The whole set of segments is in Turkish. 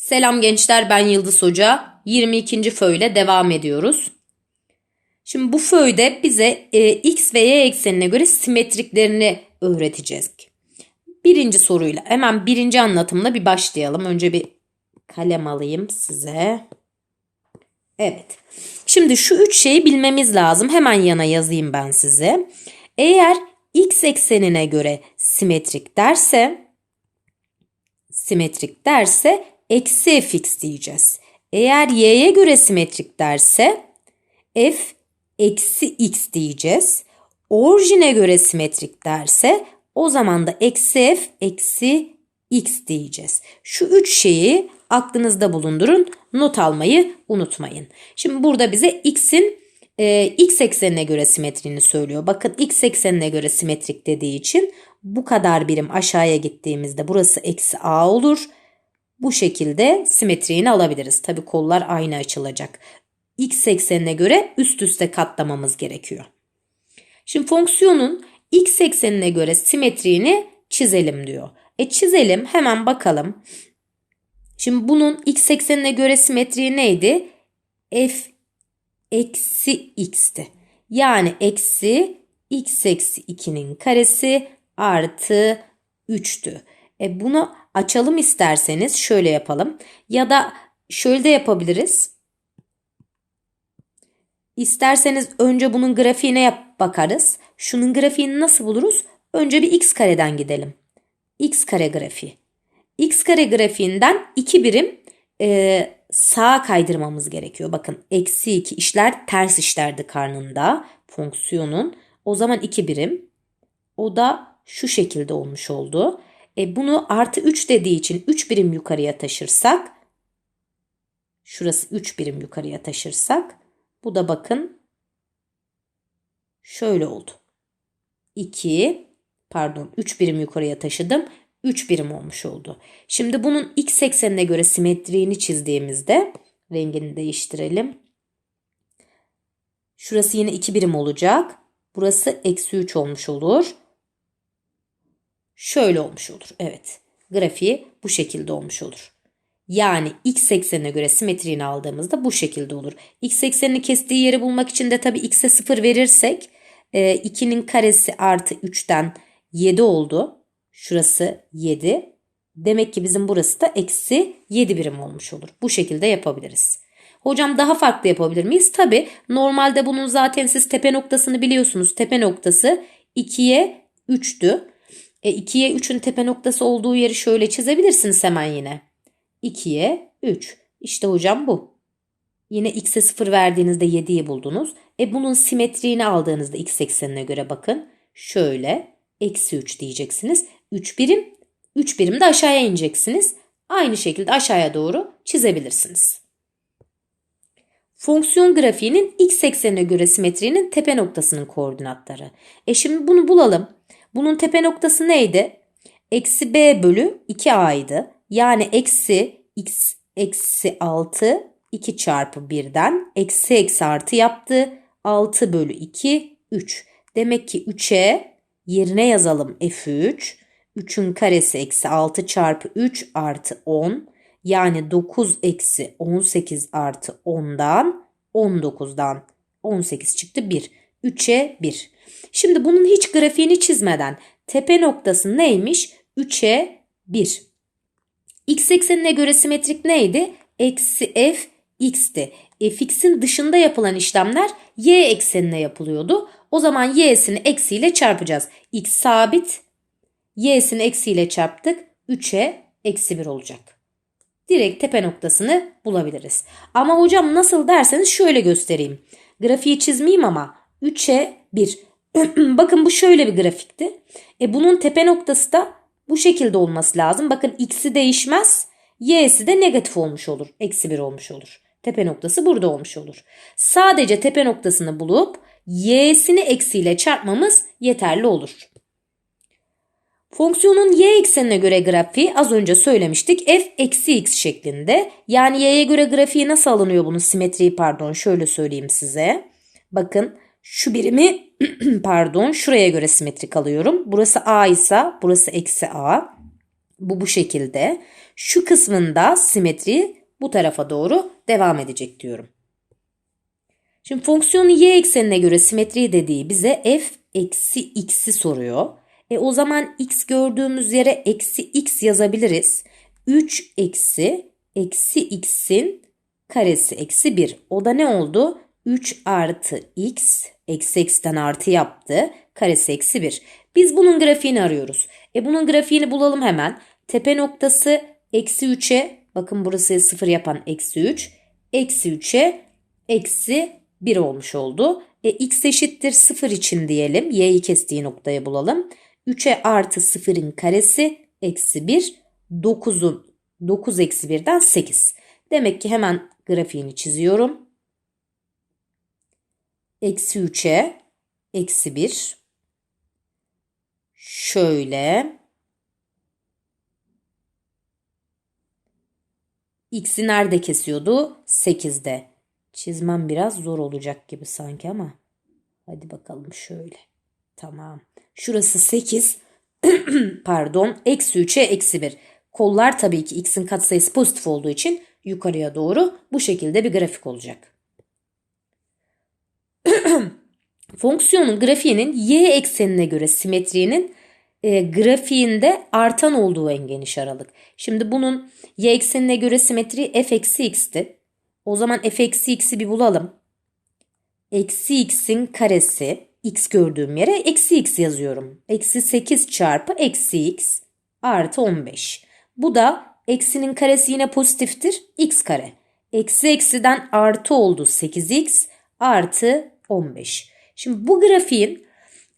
Selam gençler ben Yıldız Hoca. 22. föyle devam ediyoruz. Şimdi bu föyde bize e, x ve y eksenine göre simetriklerini öğreteceğiz. Birinci soruyla hemen birinci anlatımla bir başlayalım. Önce bir kalem alayım size. Evet. Şimdi şu üç şeyi bilmemiz lazım. Hemen yana yazayım ben size. Eğer x eksenine göre simetrik derse simetrik derse eksi fx diyeceğiz. Eğer y'ye göre simetrik derse f eksi x diyeceğiz. Orijine göre simetrik derse o zaman da eksi f eksi x diyeceğiz. Şu üç şeyi aklınızda bulundurun. Not almayı unutmayın. Şimdi burada bize x'in e, x eksenine göre simetriğini söylüyor. Bakın x eksenine göre simetrik dediği için bu kadar birim aşağıya gittiğimizde burası eksi a olur. Bu şekilde simetriğini alabiliriz. Tabi kollar aynı açılacak. X eksenine göre üst üste katlamamız gerekiyor. Şimdi fonksiyonun x eksenine göre simetriğini çizelim diyor. E çizelim hemen bakalım. Şimdi bunun x eksenine göre simetriği neydi? f eksi x'ti. Yani eksi x eksi 2'nin karesi artı 3'tü. E bunu açalım isterseniz şöyle yapalım. Ya da şöyle de yapabiliriz. İsterseniz önce bunun grafiğine yap bakarız. Şunun grafiğini nasıl buluruz? Önce bir x kareden gidelim. x kare grafiği. x kare grafiğinden 2 birim e, sağa kaydırmamız gerekiyor. Bakın eksi 2 işler ters işlerdi karnında fonksiyonun. O zaman 2 birim. O da şu şekilde olmuş oldu. E bunu artı 3 dediği için 3 birim yukarıya taşırsak şurası 3 birim yukarıya taşırsak bu da bakın şöyle oldu. 2 pardon 3 birim yukarıya taşıdım. 3 birim olmuş oldu. Şimdi bunun x eksenine göre simetriğini çizdiğimizde rengini değiştirelim. Şurası yine 2 birim olacak. Burası eksi 3 olmuş olur şöyle olmuş olur. Evet. Grafiği bu şekilde olmuş olur. Yani x eksenine göre simetriğini aldığımızda bu şekilde olur. x eksenini kestiği yeri bulmak için de tabii x'e 0 verirsek 2'nin e, karesi artı 3'ten 7 oldu. Şurası 7. Demek ki bizim burası da eksi 7 birim olmuş olur. Bu şekilde yapabiliriz. Hocam daha farklı yapabilir miyiz? Tabi normalde bunun zaten siz tepe noktasını biliyorsunuz. Tepe noktası 2'ye 3'tü. E 2'ye 3'ün tepe noktası olduğu yeri şöyle çizebilirsiniz hemen yine. 2'ye 3. İşte hocam bu. Yine x'e 0 verdiğinizde 7'yi buldunuz. E bunun simetriğini aldığınızda x eksenine göre bakın. Şöyle eksi 3 diyeceksiniz. 3 birim 3 birim de aşağıya ineceksiniz. Aynı şekilde aşağıya doğru çizebilirsiniz. Fonksiyon grafiğinin x eksenine göre simetriğinin tepe noktasının koordinatları. E şimdi bunu bulalım. Bunun tepe noktası neydi? Eksi b bölü 2a'ydı. Yani eksi x eksi 6 2 çarpı 1'den eksi eksi artı yaptı. 6 bölü 2 3. Demek ki 3'e yerine yazalım f3. 3'ün karesi eksi 6 çarpı 3 artı 10. Yani 9 eksi 18 artı 10'dan 19'dan 18 çıktı 1. 3'e 1. Şimdi bunun hiç grafiğini çizmeden tepe noktası neymiş? 3'e 1. X eksenine göre simetrik neydi? Eksi f x'ti. fx'in dışında yapılan işlemler y eksenine yapılıyordu. O zaman y'sini eksiyle çarpacağız. x sabit. y'sini eksiyle çarptık. 3'e eksi 1 olacak. Direkt tepe noktasını bulabiliriz. Ama hocam nasıl derseniz şöyle göstereyim. Grafiği çizmeyeyim ama 3'e 1. Bakın bu şöyle bir grafikti. E bunun tepe noktası da bu şekilde olması lazım. Bakın x'i değişmez. Y'si de negatif olmuş olur. Eksi 1 olmuş olur. Tepe noktası burada olmuş olur. Sadece tepe noktasını bulup y'sini eksiyle çarpmamız yeterli olur. Fonksiyonun y eksenine göre grafiği az önce söylemiştik. f eksi x şeklinde. Yani y'ye göre grafiği nasıl alınıyor bunun simetriyi pardon şöyle söyleyeyim size. Bakın şu birimi pardon şuraya göre simetrik alıyorum. Burası a ise burası eksi a. Bu bu şekilde. Şu kısmında simetri bu tarafa doğru devam edecek diyorum. Şimdi fonksiyonun y eksenine göre simetri dediği bize f eksi x'i soruyor. E o zaman x gördüğümüz yere eksi x yazabiliriz. 3 eksi eksi x'in karesi eksi 1. O da ne oldu? 3 artı x eksi x'ten artı yaptı. Karesi eksi 1. Biz bunun grafiğini arıyoruz. E bunun grafiğini bulalım hemen. Tepe noktası eksi 3'e bakın burası 0 yapan eksi 3. Eksi 3'e eksi 1 olmuş oldu. E, x eşittir 0 için diyelim. Y'yi kestiği noktayı bulalım. 3'e artı 0'ın karesi eksi 1. 9'un 9 eksi 1'den 8. Demek ki hemen grafiğini çiziyorum. Eksi 3'e eksi 1. Şöyle. X'i nerede kesiyordu? 8'de. Çizmem biraz zor olacak gibi sanki ama. Hadi bakalım şöyle. Tamam. Şurası 8. Pardon. Eksi 3'e eksi 1. Kollar tabii ki x'in katsayısı pozitif olduğu için yukarıya doğru bu şekilde bir grafik olacak. Fonksiyonun grafiğinin y eksenine göre simetriğinin e, grafiğinde artan olduğu en geniş aralık. Şimdi bunun y eksenine göre simetri f eksi x'ti. O zaman f eksi x'i bir bulalım. Eksi x'in karesi x gördüğüm yere eksi x yazıyorum. Eksi 8 çarpı eksi x artı 15. Bu da eksinin karesi yine pozitiftir. x kare. Eksi eksiden artı oldu 8x artı 15. Şimdi bu grafiğin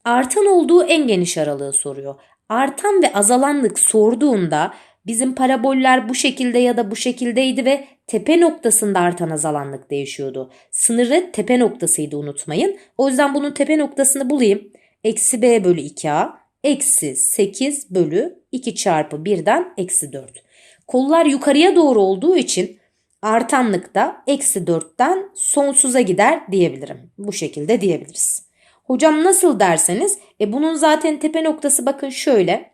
artan olduğu en geniş aralığı soruyor. Artan ve azalanlık sorduğunda bizim paraboller bu şekilde ya da bu şekildeydi ve tepe noktasında artan azalanlık değişiyordu. Sınırı tepe noktasıydı unutmayın. O yüzden bunun tepe noktasını bulayım. Eksi b bölü 2a eksi 8 bölü 2 çarpı 1'den eksi 4. Kollar yukarıya doğru olduğu için artanlık da eksi 4'ten sonsuza gider diyebilirim. Bu şekilde diyebiliriz. Hocam nasıl derseniz e bunun zaten tepe noktası bakın şöyle.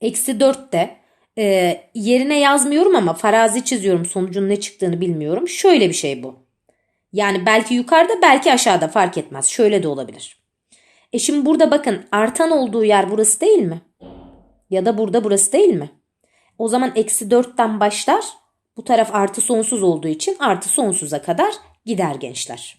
Eksi 4'te e, yerine yazmıyorum ama farazi çiziyorum sonucun ne çıktığını bilmiyorum. Şöyle bir şey bu. Yani belki yukarıda belki aşağıda fark etmez. Şöyle de olabilir. E şimdi burada bakın artan olduğu yer burası değil mi? Ya da burada burası değil mi? O zaman eksi 4'ten başlar. Bu taraf artı sonsuz olduğu için artı sonsuza kadar gider gençler.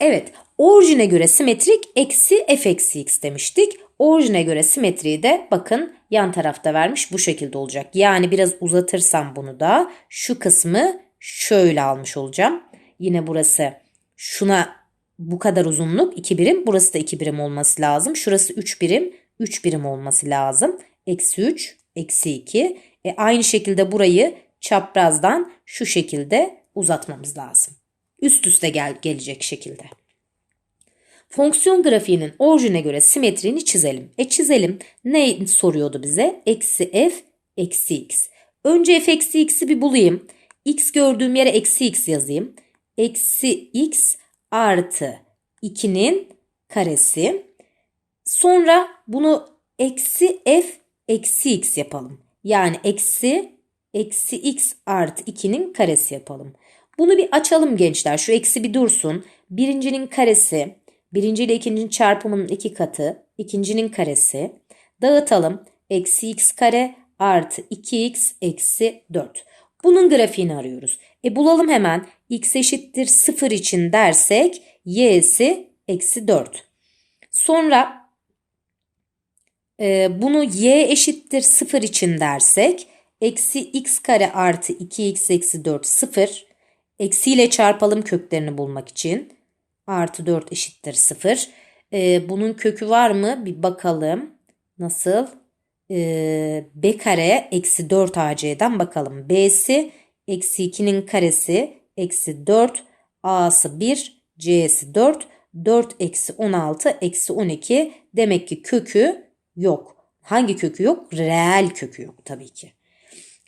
Evet orijine göre simetrik eksi f eksi x demiştik. Orijine göre simetriyi de bakın yan tarafta vermiş bu şekilde olacak. Yani biraz uzatırsam bunu da şu kısmı şöyle almış olacağım. Yine burası şuna bu kadar uzunluk 2 birim. Burası da 2 birim olması lazım. Şurası 3 birim. 3 birim olması lazım. Eksi 3, eksi 2. E aynı şekilde burayı çaprazdan şu şekilde uzatmamız lazım. Üst üste gel gelecek şekilde. Fonksiyon grafiğinin orijine göre simetriğini çizelim. E çizelim. Ne soruyordu bize? Eksi f eksi x. Önce f eksi x'i bir bulayım. x gördüğüm yere eksi x yazayım. Eksi x artı 2'nin karesi. Sonra bunu eksi f eksi x yapalım. Yani eksi eksi x artı 2'nin karesi yapalım. Bunu bir açalım gençler. Şu eksi bir dursun. Birincinin karesi Birinci ile ikincinin çarpımının iki katı. ikincinin karesi. Dağıtalım. Eksi x kare artı 2x eksi 4. Bunun grafiğini arıyoruz. E bulalım hemen. x eşittir 0 için dersek y'si eksi 4. Sonra e, bunu y eşittir 0 için dersek eksi x kare artı 2x eksi 4 0. Eksiyle çarpalım köklerini bulmak için artı 4 eşittir 0. Ee, bunun kökü var mı? Bir bakalım. Nasıl? Ee, b kare eksi 4 ac'den bakalım. b'si eksi 2'nin karesi eksi 4 a'sı 1 c'si 4 4 eksi 16 eksi 12 demek ki kökü yok. Hangi kökü yok? Reel kökü yok tabii ki.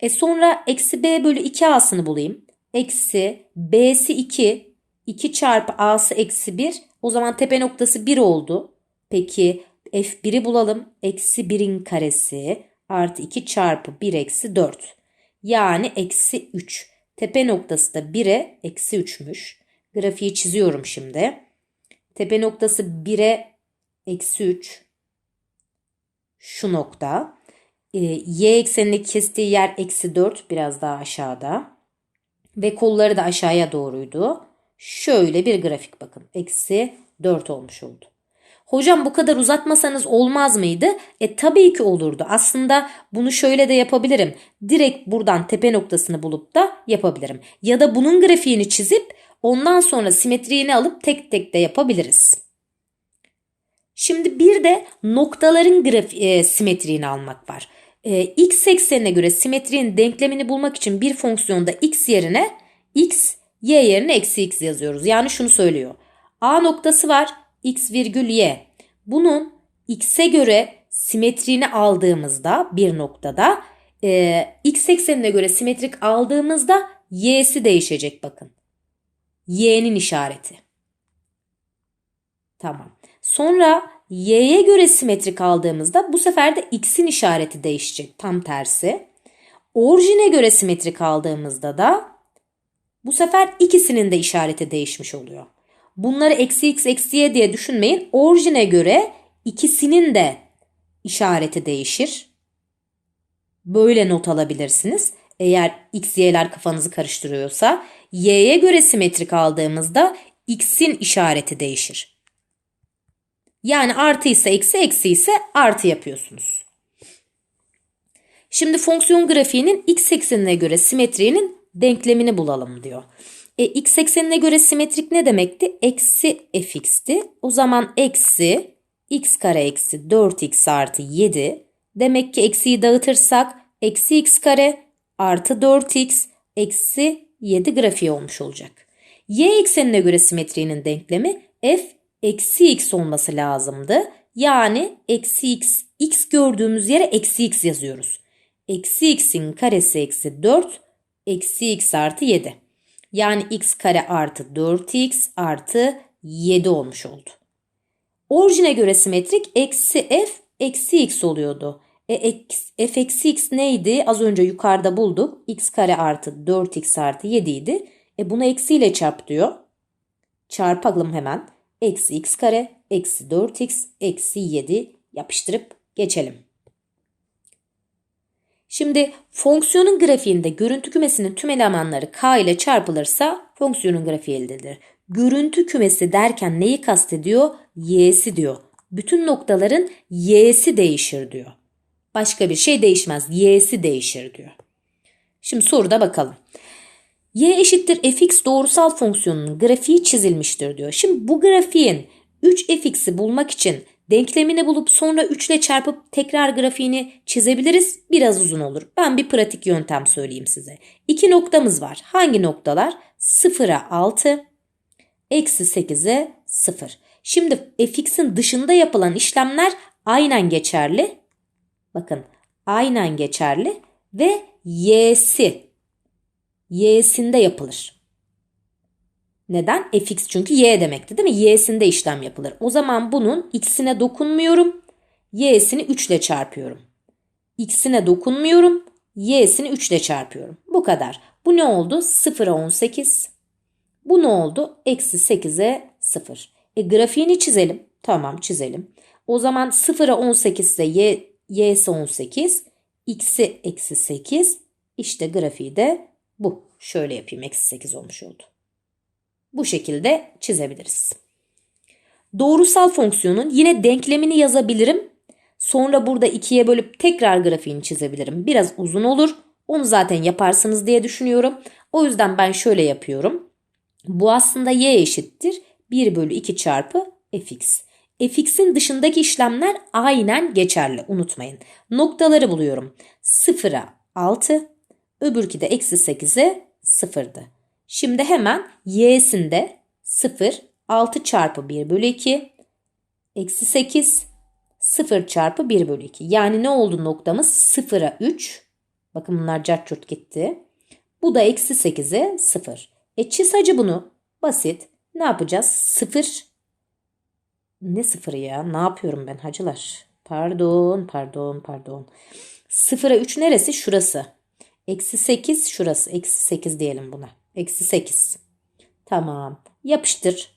E sonra eksi b bölü 2a'sını bulayım. Eksi b'si 2 2 çarpı a'sı eksi 1 o zaman tepe noktası 1 oldu. Peki F1'i bulalım. Eksi 1'in karesi artı 2 çarpı 1 eksi 4. Yani eksi 3. Tepe noktası da 1'e eksi 3'müş. Grafiği çiziyorum şimdi. Tepe noktası 1'e eksi 3. Şu nokta. Ee, y eksenini kestiği yer eksi 4 biraz daha aşağıda. Ve kolları da aşağıya doğruydu. Şöyle bir grafik bakın. Eksi 4 olmuş oldu. Hocam bu kadar uzatmasanız olmaz mıydı? E tabii ki olurdu. Aslında bunu şöyle de yapabilirim. Direkt buradan tepe noktasını bulup da yapabilirim. Ya da bunun grafiğini çizip ondan sonra simetriğini alıp tek tek de yapabiliriz. Şimdi bir de noktaların grafi, e, simetriğini almak var. E, x eksenine göre simetriğin denklemini bulmak için bir fonksiyonda x yerine x, y yerine eksi x yazıyoruz. Yani şunu söylüyor. A noktası var x virgül y. Bunun x'e göre simetriğini aldığımızda bir noktada e, x eksenine göre simetrik aldığımızda y'si değişecek bakın. y'nin işareti. Tamam. Sonra y'ye göre simetrik aldığımızda bu sefer de x'in işareti değişecek. Tam tersi. Orijine göre simetrik aldığımızda da bu sefer ikisinin de işareti değişmiş oluyor. Bunları eksi x eksi y diye düşünmeyin. Orijine göre ikisinin de işareti değişir. Böyle not alabilirsiniz. Eğer x, y'ler kafanızı karıştırıyorsa y'ye göre simetrik aldığımızda x'in işareti değişir. Yani artı ise eksi, eksi ise artı yapıyorsunuz. Şimdi fonksiyon grafiğinin x eksenine göre simetriğinin denklemini bulalım diyor. E, x eksenine göre simetrik ne demekti? Eksi fx'ti. O zaman eksi x kare eksi 4x artı 7. Demek ki eksiyi dağıtırsak eksi x kare artı 4x eksi 7 grafiği olmuş olacak. Y eksenine göre simetriğinin denklemi f eksi x olması lazımdı. Yani eksi x, x gördüğümüz yere eksi x yazıyoruz. Eksi x'in karesi eksi 4, eksi x artı 7. Yani x kare artı 4x artı 7 olmuş oldu. Orijine göre simetrik eksi f eksi x oluyordu. E, f eksi x neydi? Az önce yukarıda bulduk. x kare artı 4x artı 7 idi. E bunu eksiyle çarp diyor. Çarpalım hemen. Eksi x kare eksi 4x eksi 7 yapıştırıp geçelim. Şimdi fonksiyonun grafiğinde görüntü kümesinin tüm elemanları k ile çarpılırsa fonksiyonun grafiği elde edilir. Görüntü kümesi derken neyi kastediyor? Y'si diyor. Bütün noktaların y'si değişir diyor. Başka bir şey değişmez. Y'si değişir diyor. Şimdi soruda bakalım. Y eşittir fx doğrusal fonksiyonunun grafiği çizilmiştir diyor. Şimdi bu grafiğin 3fx'i bulmak için Denklemini bulup sonra 3 ile çarpıp tekrar grafiğini çizebiliriz. Biraz uzun olur. Ben bir pratik yöntem söyleyeyim size. İki noktamız var. Hangi noktalar? 0'a 6, eksi 8'e 0. Şimdi fx'in dışında yapılan işlemler aynen geçerli. Bakın aynen geçerli ve y'si y'sinde yapılır. Neden? fx çünkü y demekti değil mi? y'sinde işlem yapılır. O zaman bunun x'ine dokunmuyorum. y'sini 3 ile çarpıyorum. x'ine dokunmuyorum. y'sini 3 ile çarpıyorum. Bu kadar. Bu ne oldu? 0'a 18. Bu ne oldu? Eksi 8'e 0. E grafiğini çizelim. Tamam çizelim. O zaman 0'a 18 ise y, y'si 18. x'i eksi 8. İşte grafiği de bu. Şöyle yapayım. Eksi 8 olmuş oldu bu şekilde çizebiliriz. Doğrusal fonksiyonun yine denklemini yazabilirim. Sonra burada ikiye bölüp tekrar grafiğini çizebilirim. Biraz uzun olur. Onu zaten yaparsınız diye düşünüyorum. O yüzden ben şöyle yapıyorum. Bu aslında y eşittir. 1 bölü 2 çarpı fx. fx'in dışındaki işlemler aynen geçerli. Unutmayın. Noktaları buluyorum. 0'a 6, öbürki de eksi 8'e 0'dı. Şimdi hemen y'sinde 0, 6 çarpı 1 bölü 2, eksi 8, 0 çarpı 1 bölü 2. Yani ne oldu noktamız? 0'a 3. Bakın bunlar cart gitti. Bu da eksi 8'e 0. E çiz hacı bunu. Basit. Ne yapacağız? 0 Ne sıfırı ya? Ne yapıyorum ben hacılar? Pardon, pardon, pardon. Sıfıra 3 neresi? Şurası. Eksi 8 şurası. Eksi 8 diyelim buna. Eksi 8. Tamam. Yapıştır.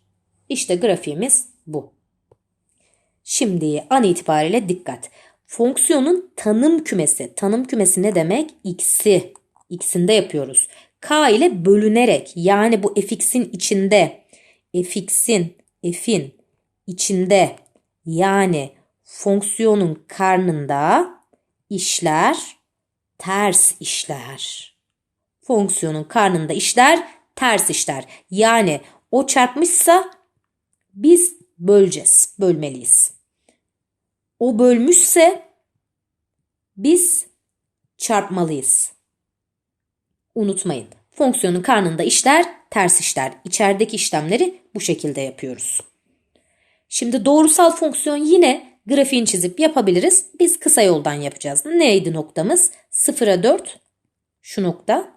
İşte grafiğimiz bu. Şimdi an itibariyle dikkat. Fonksiyonun tanım kümesi. Tanım kümesi ne demek? X'i. X'inde yapıyoruz. K ile bölünerek yani bu fx'in içinde fx'in f'in içinde yani fonksiyonun karnında işler ters işler. Fonksiyonun karnında işler ters işler. Yani o çarpmışsa biz böleceğiz, bölmeliyiz. O bölmüşse biz çarpmalıyız. Unutmayın. Fonksiyonun karnında işler ters işler. İçerideki işlemleri bu şekilde yapıyoruz. Şimdi doğrusal fonksiyon yine grafiğini çizip yapabiliriz. Biz kısa yoldan yapacağız. Neydi noktamız? 0'a 4 şu nokta.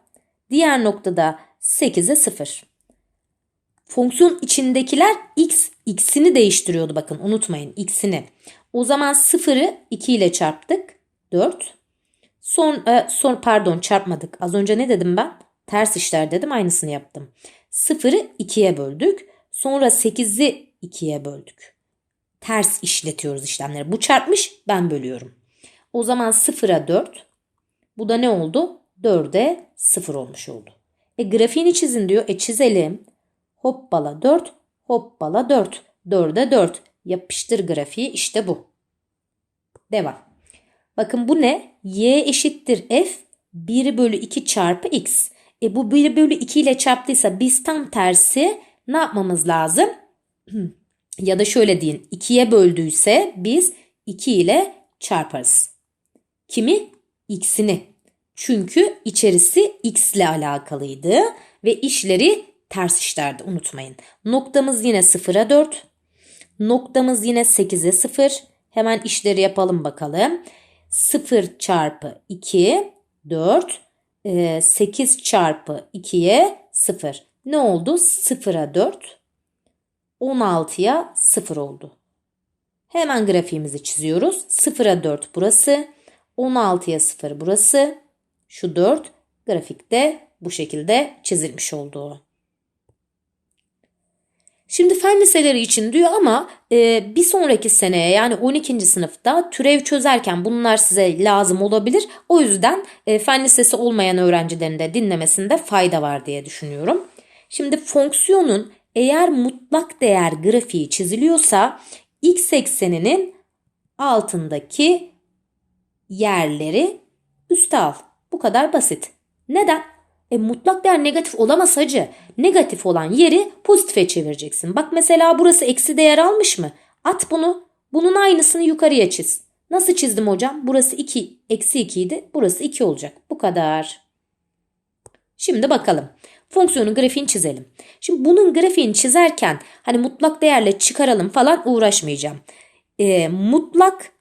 Diğer noktada 8'e 0. Fonksiyon içindekiler x, x'ini değiştiriyordu bakın unutmayın x'ini. O zaman 0'ı 2 ile çarptık. 4. Son, e, son pardon çarpmadık. Az önce ne dedim ben? Ters işler dedim aynısını yaptım. 0'ı 2'ye böldük. Sonra 8'i 2'ye böldük. Ters işletiyoruz işlemleri. Bu çarpmış ben bölüyorum. O zaman 0'a 4. Bu da ne oldu? 4'e 0 olmuş oldu. E grafiğini çizin diyor. E çizelim. Hoppala 4, hoppala 4. 4'e 4. Yapıştır grafiği işte bu. Devam. Bakın bu ne? Y eşittir F 1 bölü 2 çarpı X. E bu 1 bölü 2 ile çarptıysa biz tam tersi ne yapmamız lazım? ya da şöyle deyin 2'ye böldüyse biz 2 ile çarparız. Kimi? X'ini. Çünkü içerisi X ile alakalıydı ve işleri ters işlerdi unutmayın. Noktamız yine 0'a 4. Noktamız yine 8'e 0. Hemen işleri yapalım bakalım. 0 çarpı 2 4. 8 çarpı 2'ye 0. Ne oldu? 0'a 4. 16'ya 0 oldu. Hemen grafiğimizi çiziyoruz. 0'a 4 burası. 16'ya 0 burası. Şu 4 grafikte bu şekilde çizilmiş oldu. Şimdi fen liseleri için diyor ama e, bir sonraki seneye yani 12. sınıfta türev çözerken bunlar size lazım olabilir. O yüzden e, fen lisesi olmayan öğrencilerin de dinlemesinde fayda var diye düşünüyorum. Şimdi fonksiyonun eğer mutlak değer grafiği çiziliyorsa x ekseninin altındaki yerleri üste al. Bu kadar basit. Neden? E mutlak değer negatif olamaz hacı. Negatif olan yeri pozitife çevireceksin. Bak mesela burası eksi değer almış mı? At bunu. Bunun aynısını yukarıya çiz. Nasıl çizdim hocam? Burası 2, eksi 2 idi. Burası 2 olacak. Bu kadar. Şimdi bakalım. Fonksiyonun grafiğini çizelim. Şimdi bunun grafiğini çizerken hani mutlak değerle çıkaralım falan uğraşmayacağım. E, mutlak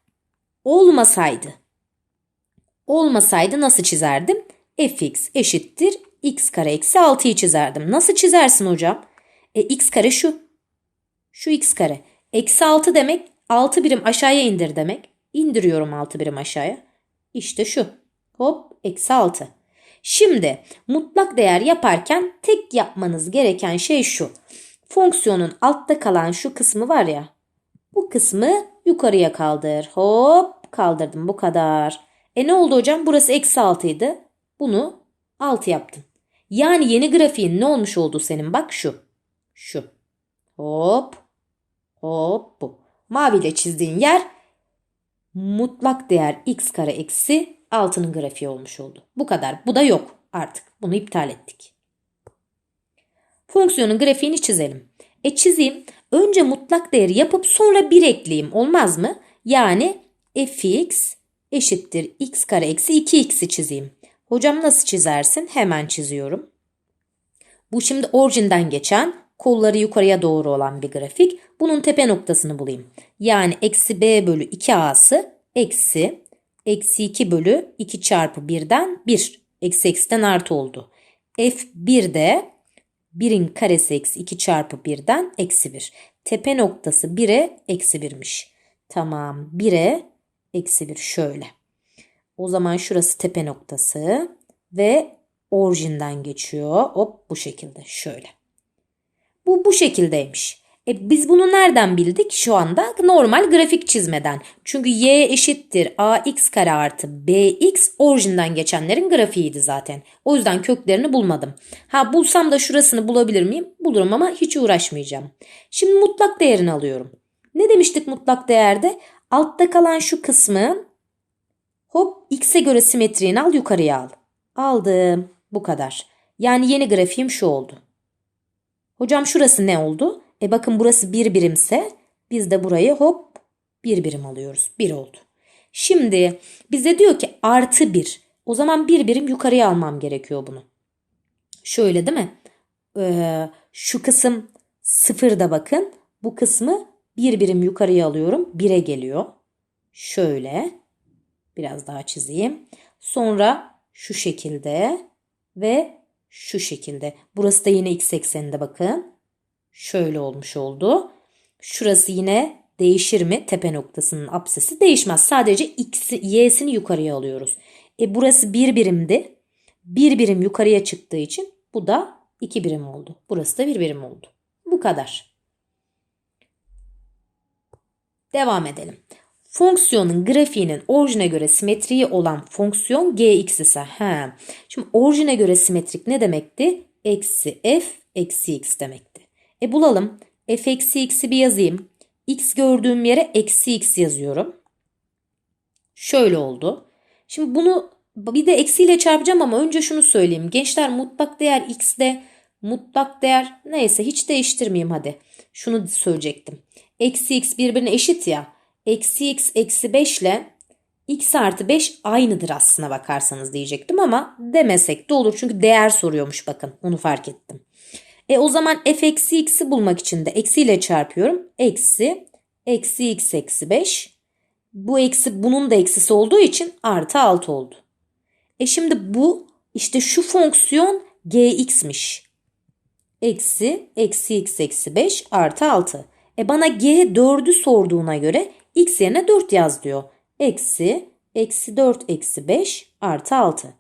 olmasaydı olmasaydı nasıl çizerdim? fx eşittir x kare eksi 6'yı çizerdim. Nasıl çizersin hocam? E, x kare şu. Şu x kare. Eksi 6 demek 6 birim aşağıya indir demek. İndiriyorum 6 birim aşağıya. İşte şu. Hop eksi 6. Şimdi mutlak değer yaparken tek yapmanız gereken şey şu. Fonksiyonun altta kalan şu kısmı var ya. Bu kısmı yukarıya kaldır. Hop kaldırdım bu kadar. E ne oldu hocam? Burası eksi 6 idi. Bunu 6 yaptın. Yani yeni grafiğin ne olmuş oldu senin? Bak şu. Şu. Hop. Hop bu. Maviyle çizdiğin yer mutlak değer x kare eksi 6'nın grafiği olmuş oldu. Bu kadar. Bu da yok artık. Bunu iptal ettik. Fonksiyonun grafiğini çizelim. E çizeyim. Önce mutlak değeri yapıp sonra 1 ekleyeyim. Olmaz mı? Yani fx eşittir x kare eksi 2x'i çizeyim. Hocam nasıl çizersin? Hemen çiziyorum. Bu şimdi orijinden geçen kolları yukarıya doğru olan bir grafik. Bunun tepe noktasını bulayım. Yani eksi b bölü 2a'sı eksi eksi 2 bölü 2 çarpı 1'den 1. Eksi eksiden artı oldu. F1 de 1'in karesi eksi 2 çarpı 1'den eksi 1. tepe noktası 1'e eksi 1'miş. Tamam 1'e eksi 1 şöyle. O zaman şurası tepe noktası ve orijinden geçiyor. Hop bu şekilde şöyle. Bu bu şekildeymiş. E biz bunu nereden bildik? Şu anda normal grafik çizmeden. Çünkü y eşittir ax kare artı bx orijinden geçenlerin grafiğiydi zaten. O yüzden köklerini bulmadım. Ha bulsam da şurasını bulabilir miyim? Bulurum ama hiç uğraşmayacağım. Şimdi mutlak değerini alıyorum. Ne demiştik mutlak değerde? Altta kalan şu kısmın hop x'e göre simetriğini al yukarıya al. Aldım. Bu kadar. Yani yeni grafiğim şu oldu. Hocam şurası ne oldu? E bakın burası bir birimse biz de burayı hop bir birim alıyoruz. Bir oldu. Şimdi bize diyor ki artı bir. O zaman bir birim yukarıya almam gerekiyor bunu. Şöyle değil mi? Ee, şu kısım sıfırda bakın. Bu kısmı bir birim yukarıya alıyorum. Bire geliyor. Şöyle. Biraz daha çizeyim. Sonra şu şekilde ve şu şekilde. Burası da yine x ekseninde bakın. Şöyle olmuş oldu. Şurası yine değişir mi? Tepe noktasının apsisi değişmez. Sadece x, y'sini yukarıya alıyoruz. E burası bir birimdi. Bir birim yukarıya çıktığı için bu da iki birim oldu. Burası da bir birim oldu. Bu kadar. Devam edelim. Fonksiyonun grafiğinin orijine göre simetriği olan fonksiyon gx ise. He. Şimdi orijine göre simetrik ne demekti? Eksi f eksi x demekti. E bulalım. f eksi x'i bir yazayım. x gördüğüm yere eksi x yazıyorum. Şöyle oldu. Şimdi bunu bir de eksiyle çarpacağım ama önce şunu söyleyeyim. Gençler mutlak değer x'de mutlak değer neyse hiç değiştirmeyeyim hadi. Şunu söyleyecektim. Eksi x birbirine eşit ya. Eksi x eksi 5 ile x artı 5 aynıdır aslına bakarsanız diyecektim ama demesek de olur. Çünkü değer soruyormuş bakın onu fark ettim. E o zaman f eksi x'i bulmak için de eksiyle çarpıyorum. Eksi eksi x eksi 5. Bu eksi bunun da eksisi olduğu için artı 6 oldu. E şimdi bu işte şu fonksiyon gx'miş. Eksi eksi x eksi 5 artı 6. E bana g 4'ü sorduğuna göre x yerine 4 yaz diyor. Eksi eksi 4 eksi 5 artı 6.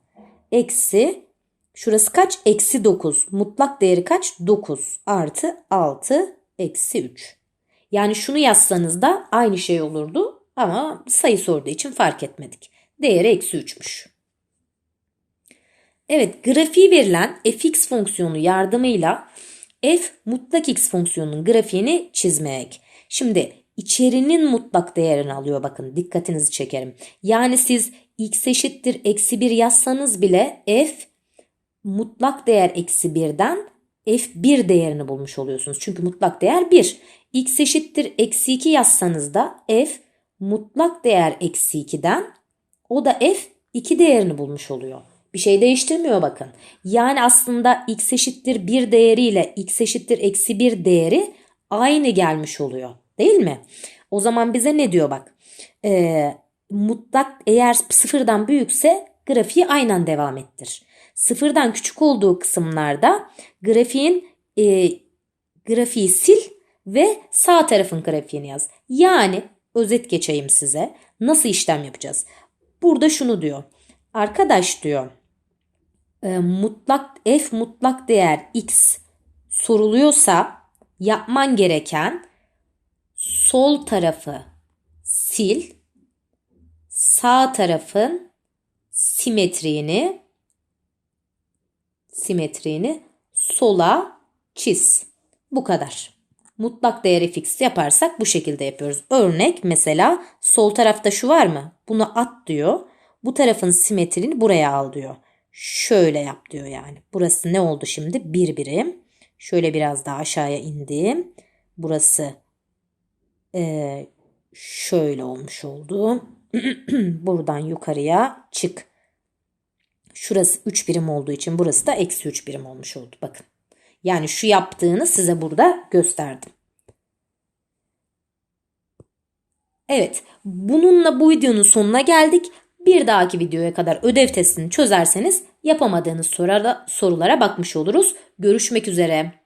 Eksi şurası kaç? Eksi 9. Mutlak değeri kaç? 9 artı 6 eksi 3. Yani şunu yazsanız da aynı şey olurdu ama sayı sorduğu için fark etmedik. Değeri eksi 3'müş. Evet grafiği verilen fx fonksiyonu yardımıyla f mutlak x fonksiyonunun grafiğini çizmek. Şimdi içerinin mutlak değerini alıyor bakın dikkatinizi çekerim. Yani siz x eşittir eksi 1 yazsanız bile f mutlak değer eksi 1'den f1 değerini bulmuş oluyorsunuz. Çünkü mutlak değer 1. x eşittir eksi 2 yazsanız da f mutlak değer eksi 2'den o da f 2 değerini bulmuş oluyor. Bir şey değiştirmiyor bakın. Yani aslında x eşittir 1 değeriyle x eşittir eksi 1 değeri aynı gelmiş oluyor. Değil mi? O zaman bize ne diyor bak. Ee, mutlak eğer sıfırdan büyükse grafiği aynen devam ettir. Sıfırdan küçük olduğu kısımlarda grafiğin e, grafiği sil ve sağ tarafın grafiğini yaz. Yani özet geçeyim size. Nasıl işlem yapacağız? Burada şunu diyor. Arkadaş diyor e, mutlak f mutlak değer x soruluyorsa yapman gereken sol tarafı sil, sağ tarafın simetriğini simetriğini sola çiz. Bu kadar. Mutlak değeri fix yaparsak bu şekilde yapıyoruz. Örnek mesela sol tarafta şu var mı? Bunu at diyor. Bu tarafın simetrini buraya al diyor. Şöyle yap diyor yani. Burası ne oldu şimdi? Bir birim. Şöyle biraz daha aşağıya indim. Burası e, şöyle olmuş oldu. Buradan yukarıya çık. Şurası 3 birim olduğu için burası da eksi 3 birim olmuş oldu. Bakın. Yani şu yaptığını size burada gösterdim. Evet. Bununla bu videonun sonuna geldik. Bir dahaki videoya kadar ödev testini çözerseniz yapamadığınız sorulara, bakmış oluruz. Görüşmek üzere.